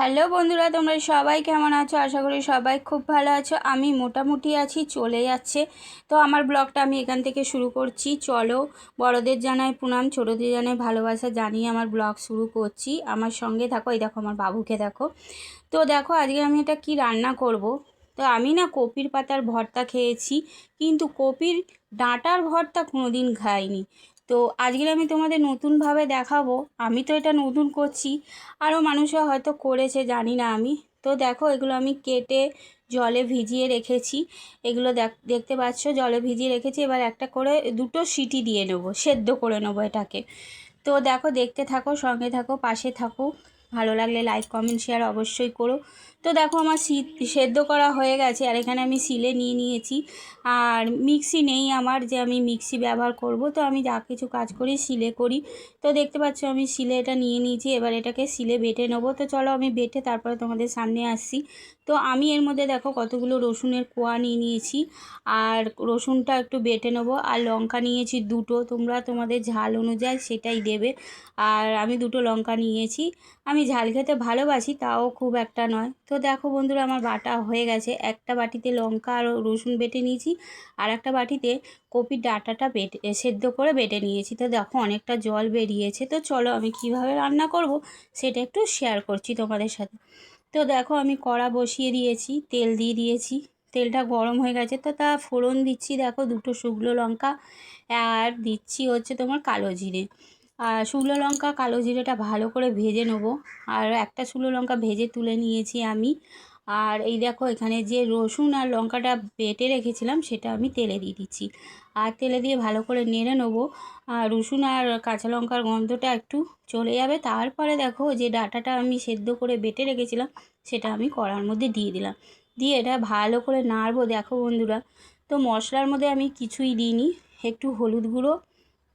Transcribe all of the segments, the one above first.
Hello বন্ধুরা, তোমরা সবাই কেমন আছো? আশা করি সবাই খুব ভালো আছো। আমি মোটামুটি আছি, চলে যাচ্ছে। তো আমার ব্লগটা আমি এখান থেকে শুরু করছি। চলো, বড়দের জানাই প্রণাম, ছোটোদের জানাই ভালোবাসা, জানিয়ে আমার ব্লগ শুরু করছি। আমার সঙ্গে থাকো, এই দেখো আমার বাবুকে দেখো। তো দেখো, আজকে আমি এটা কি রান্না করব? তো আমি না কপির পাতার ভর্তা খেয়েছি, কিন্তু কপির ডাঁটার ভর্তা কোনো দিন খাইনি। তো আজকে আমি তোমাদের নতুনভাবে দেখাবো। আমি তো এটা নতুন করছি। আরও মানুষে হয়তো করেছে, জানি না আমি। তো দেখো, এগুলো আমি কেটে জলে ভিজিয়ে রেখেছি। এগুলো দেখতে পাচ্ছ, জলে ভিজিয়ে রেখেছি। এবার একটা করে দুটো সিটি দিয়ে নেব, সেদ্ধ করে নেব এটাকে। তো দেখো, দেখতে থাকো, সঙ্গে থাকো, পাশে থাকো। ভালো লাগলে লাইক কমেন্ট শেয়ার অবশ্যই করো। তো দেখো আমার সেদ্ধ করা হয়ে গেছে, আর এখানে আমি সিলে নিয়ে নিয়েছি। আর মিক্সি নেই আমার, যে আমি মিক্সি ব্যবহার করব, তো আমি যা কিছু কাজ করি সিলে করি। তো দেখতে পাচ্ছ আমি সিলে এটা নিয়ে নিয়েছি, এবার এটাকে সিলে বেটে নেব। তো চলো আমি বেটে তারপরে তোমাদের সামনে আসছি। তো আমি এর মধ্যে দেখো কতগুলো রসুনের কোয়া নিয়ে নিয়েছি, আর রসুনটা একটু বেটে নেব। আর লঙ্কা নিয়েছি দুটো, তোমরা তোমাদের ঝাল অনুযায়ী সেটাই দেবে। আর আমি দুটো লঙ্কা নিয়েছি। আমি ঝাল খেতে ভালোবাসি, তাও খুব একটা নয়। তো দেখো বন্ধুরা, আমার বাটা হয়ে গেছে। একটা বাটিতে লঙ্কা আর রসুন বেটে নিয়েছি, আর একটা বাটিতে কপির ডাটাটা বেটে সেদ্ধ করে বেটে নিয়েছি। তো দেখো অনেকটা জল বেরিয়েছে। তো চলো আমি কীভাবে রান্না করব, সেটা একটু শেয়ার করছি তোমাদের সাথে। তো দেখো আমি কড়া বসিয়ে দিয়েছি, তেল দিয়ে দিয়েছি। তেলটা গরম হয়ে গেছে, তো তা ফোড়ন দিচ্ছি। দেখো দুটো শুকনো লঙ্কা, আর দিচ্ছি হচ্ছে তোমার কালো জিরে। আর শুকনো লঙ্কা কালো জিরেটা ভালো করে ভেজে নেব। আর একটা শুকনো লঙ্কা ভেজে তুলে নিয়েছি আমি। আর এই দেখো, এখানে যে রসুন আর লঙ্কাটা বেটে রেখেছিলাম, সেটা আমি তেলে দিয়ে দিচ্ছি। আর তেলে দিয়ে ভালো করে নেড়ে নেব। আর রসুন আর কাঁচা লঙ্কার গন্ধটা একটু চলে যাবে। তারপরে দেখো, যে ডাটাটা আমি সেদ্ধ করে বেটে রেখেছিলাম, সেটা আমি কড়ার মধ্যে দিয়ে দিলাম। দিয়ে এটা ভালো করে নাড়বো। দেখো বন্ধুরা, তো মশলার মধ্যে আমি কিছুই দিইনি। একটু হলুদ গুঁড়ো,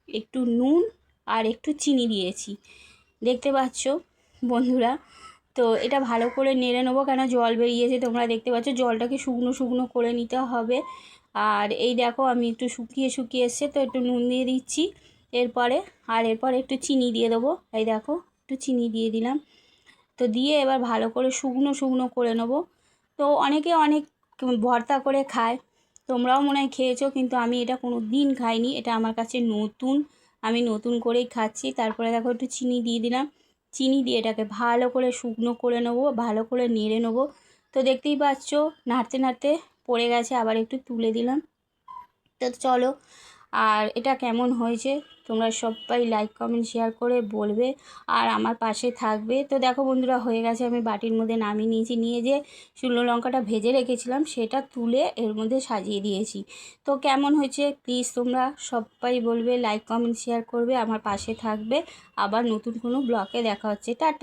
একটু নুন আর একটু চিনি দিয়েছি। দেখতে পাচ্ছ, বন্ধুরা? তো এটা ভালো করে নেড়ে নেব, কেন জল বেরিয়েছে তোমরা দেখতে পাচ্ছ, জলটাকে শুকনো শুকনো করে নিতে হবে। আর এই দেখো, আমি একটু শুকিয়ে শুকিয়ে এসছে, তো একটু নুন দিয়ে দিচ্ছি। এরপরে, আর এরপর একটু চিনি দিয়ে দেবো। এই দেখো, একটু চিনি দিয়ে দিলাম। তো দিয়ে এবার ভালো করে শুকনো শুকনো করে নেব। তো অনেকে অনেক ভর্তা করে খায়, তোমরাও মনে হয় খেয়েছো, কিন্তু আমি এটা কোনো দিন খাইনি, এটা আমার কাছে নতুন। আমি নতুন করেই খাচ্ছি। তারপরে দেখো একটু চিনি দিয়ে দিলাম। চিনি দিয়ে এটাকে ভালো করে শুকনো করে নেব, ভালো করে নেড়ে নেব। তো দেখতেই পাচ্ছ, নাড়তে নাড়তে পড়ে গেছে, আবার একটু তুলে দিলাম। তো চলো আর এটা কেমন হয়েছে? তোমরা সবাই লাইক কমেন্ট শেয়ার করে বলবে। আর আমার পাশে থাকবে। তো দেখো বন্ধুরা, হয়ে গেছে আমি বাটির মধ্যে নামিয়ে নিয়েছি। নিয়ে যে শুকনো লঙ্কাটা ভেজে রেখেছিলাম, সেটা তুলে এর মধ্যে সাজিয়ে দিয়েছি। তো কেমন হয়েছে? প্লিজ তোমরা সবাই বলবে লাইক কমেন্ট শেয়ার করবে, আমার পাশে থাকবে। আবার নতুন কোনো ব্লকে দেখা হচ্ছে। টাটা!